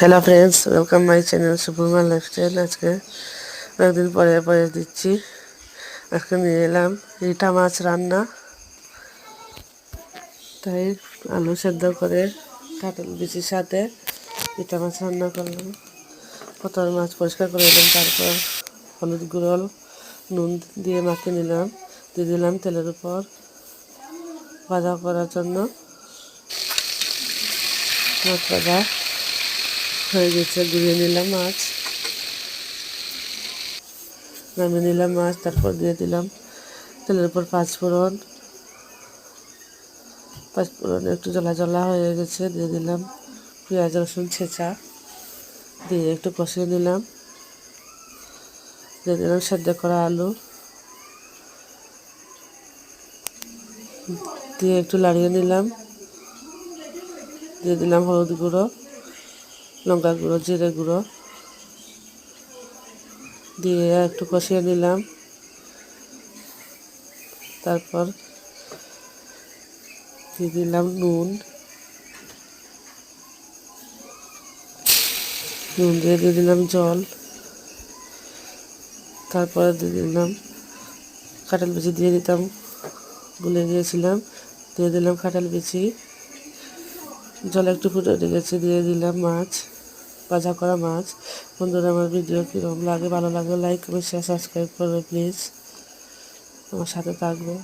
Hello friends welcome my channel Supurma lifestyle আজকে অনেকদিন পরে পরে দিচ্ছি। আজকে নিয়ে এলাম রিঠা মাছ রান্না। তাই আলু সেদ্ধ করে কাঁঠাল বিচির সাথে রিঠা মাছ রান্না করলাম। প্রথমে মাছ পরিষ্কার করে নিলাম, তারপর হলুদ গুঁড়ো, নুন দিয়ে মাখিয়ে নিলাম, দিয়ে দিলাম তেলের উপর ভাজা করার জন্য। মাছ ভাজা। হয়ে গেছে ধুয়ে নিলাম মাছ। নামিয়ে নিলাম মাছ, তারপর দিয়ে দিলাম তেলের উপর পাঁচফোড়ন পাঁচফোড়ন একটু জ্বলা জ্বলা হয়ে গেছে, দিয়ে দিলাম পেঁয়াজ, রসুন, ছেঁচা। দিয়ে একটু কষিয়ে নিলাম। দিয়ে দিলাম সেদ্ধ করা আলু। দিয়ে একটু লাড়িয়ে নিলাম। দিয়ে দিলাম হলুদ গুঁড়ো। লঙ্কা গুঁড়ো, জিরে গুঁড়ো দিয়ে একটু কষিয়ে নিলাম। তারপর দিয়ে দিলাম নুন। নুন দিয়ে দিয়ে দিলাম জল। তারপরে দিয়ে দিলাম কাঁঠাল বিচি দিয়ে দিতাম গুলে গিয়েছিলাম। দিয়ে দিলাম কাঁঠাল বিচি জল একটু ফুটে গেছে, দিয়ে দিলাম মাছ। ভাজা করা মাছ। বন্ধুরা, আমার ভিডিও কীরকম লাগে, ভালো লাগে লাইক কমেন্ট শেয়ার সাবস্ক্রাইব করবে প্লিজ আমার সাথে থাকবে।